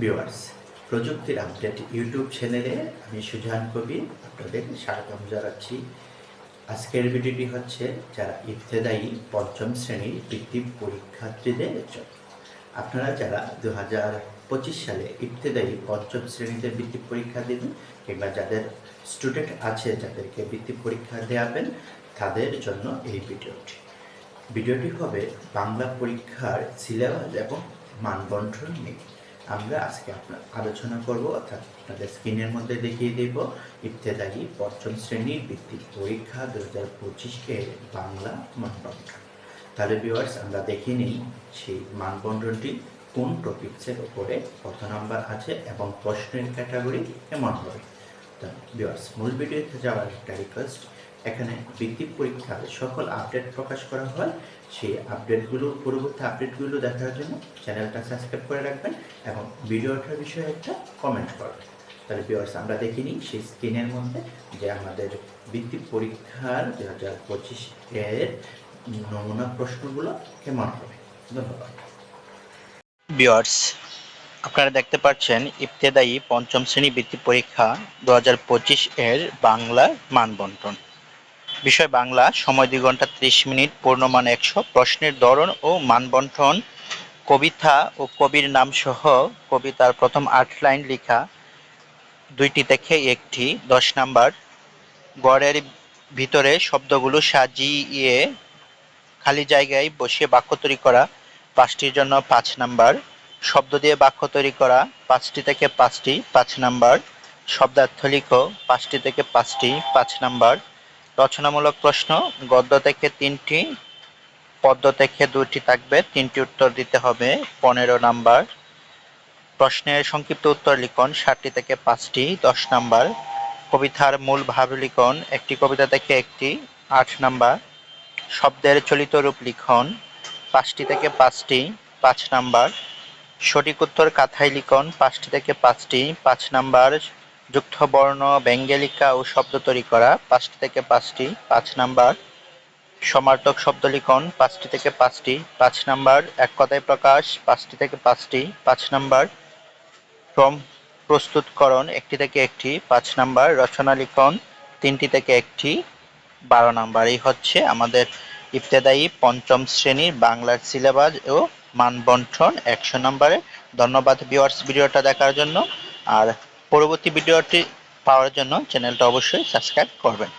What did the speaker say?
Viewers, প্রযুক্তির update YouTube চ্যানেলে আমি সুজান কবি, আপনাদের স্বাগতম জানাচ্ছি। আজকের ভিডিওটি হচ্ছে যারা ইফতেদায়ী পঞ্চম শ্রেণির বৃত্তি পরীক্ষার্থীদের জন্য। আপনারা যারা দু হাজার পঁচিশ সালে ইফতেদায়ী পঞ্চম শ্রেণীতে বৃত্তি পরীক্ষা দেবেন কিংবা যাদের স্টুডেন্ট আছে যাদেরকে বৃত্তি পরীক্ষা দেওয়াবেন তাদের জন্য এই ভিডিওটি। ভিডিওটি হবে বাংলা পরীক্ষার সিলেবাস এবং মানবন্টন নিয়ে। আমরা আজকে আপনার আলোচনা করব, অর্থাৎ আপনাদের স্ক্রিনের মধ্যে দেখিয়ে দেব, ইবতেদায়ী পঞ্চম শ্রেণির ভিত্তিক পরীক্ষা দু হাজার পঁচিশকে বাংলা মানবন্টন তাহলে ভিউয়ার্স আমরা দেখে নিই সেই মানবন্টনটি কোন টপিকসের ওপরে কত নাম্বার আছে এবং প্রশ্নের ক্যাটাগরি কেমন হবে। তো ভিউয়ার্স মূল ভিডিওতে যাওয়ার একটা রিকোয়েস্ট এখানে বৃত্তি পরীক্ষার সকল আপডেট প্রকাশ করা হয়। সেই আপডেটগুলো পরবর্তী আপডেটগুলো দেখার জন্য চ্যানেলটা সাবস্ক্রাইব করে রাখবেন এবং ভিডিওটার বিষয়ে একটা কমেন্ট করবেন। তাহলে ভিউয়ার্স আমরা দেখিনি সেই স্ক্রিনের মধ্যে যে আমাদের বৃত্তি পরীক্ষার দু হাজার পঁচিশ এর নমুনা প্রশ্নগুলো কেমন হবে। ধন্যবাদ। ভিউয়ার্স আপনারা দেখতে পাচ্ছেন ইফতেদায়ী পঞ্চম শ্রেণি বৃত্তি পরীক্ষা দু হাজার পঁচিশ এর বাংলা মানবন্টন। বিষয় বাংলা, সময় দুই ঘণ্টা ত্রিশ মিনিট, পূর্ণমান একশো, প্রশ্নের ধরন ও মানবন্টন কবিতা ও কবির নাম সহ কবিতার প্রথম আট লাইন লেখা, দুইটি থেকে একটি, দশ নাম্বার। গড়ের ভিতরে শব্দগুলো সাজিয়ে খালি জায়গায় বসিয়ে বাক্য তৈরি করা, পাঁচটির জন্য পাঁচ নাম্বার। শব্দ দিয়ে বাক্য তৈরি করা, পাঁচটি থেকে পাঁচটি, পাঁচ নাম্বার। শব্দার্থ লিখো, পাঁচটি থেকে পাঁচটি, পাঁচ নাম্বার। রচনামূলক প্রশ্ন, গদ্য থেকে তিনটি, পদ্য থেকে দুটি থাকবে, তিনটি উত্তর দিতে হবে, পনেরো নাম্বার। প্রশ্নের সংক্ষিপ্ত উত্তর লিখন, ষাটটি থেকে পাঁচটি, দশ নাম্বার। কবিতার মূল ভাব লিখন, একটি কবিতা থেকে একটি, আট নাম্বার। শব্দের চলিত রূপ লিখন, পাঁচটি থেকে পাঁচটি, পাঁচ নাম্বার। সঠিক উত্তর কাথায় লিখন, পাঁচটি থেকে পাঁচটি, পাঁচ নাম্বার। যুক্ত বর্ণ ব্যঙ্গালিকা ও শব্দ তৈরি করা, পাঁচটি থেকে পাঁচটি, পাঁচ নাম্বার। সমার্থক শব্দ লিখন, পাঁচটি থেকে পাঁচটি, পাঁচ নাম্বার। এক কথায় প্রকাশ, পাঁচটি থেকে পাঁচটি, পাঁচ নাম্বার। ক্রম প্রস্তুতকরণ, একটি থেকে একটি, পাঁচ নাম্বার। রচনা লিখন, তিনটি থেকে একটি, বারো নাম্বার। এই হচ্ছে আমাদের ইফতেদায়ী পঞ্চম শ্রেণির বাংলার সিলেবাস ও মানবন্টন একশো নম্বরে। ধন্যবাদ ভিউয়ার্স ভিডিওটা দেখার জন্য। আর পরবর্তী ভিডিওটি পাওয়ার জন্য চ্যানেলটা অবশ্যই সাবস্ক্রাইব করবেন।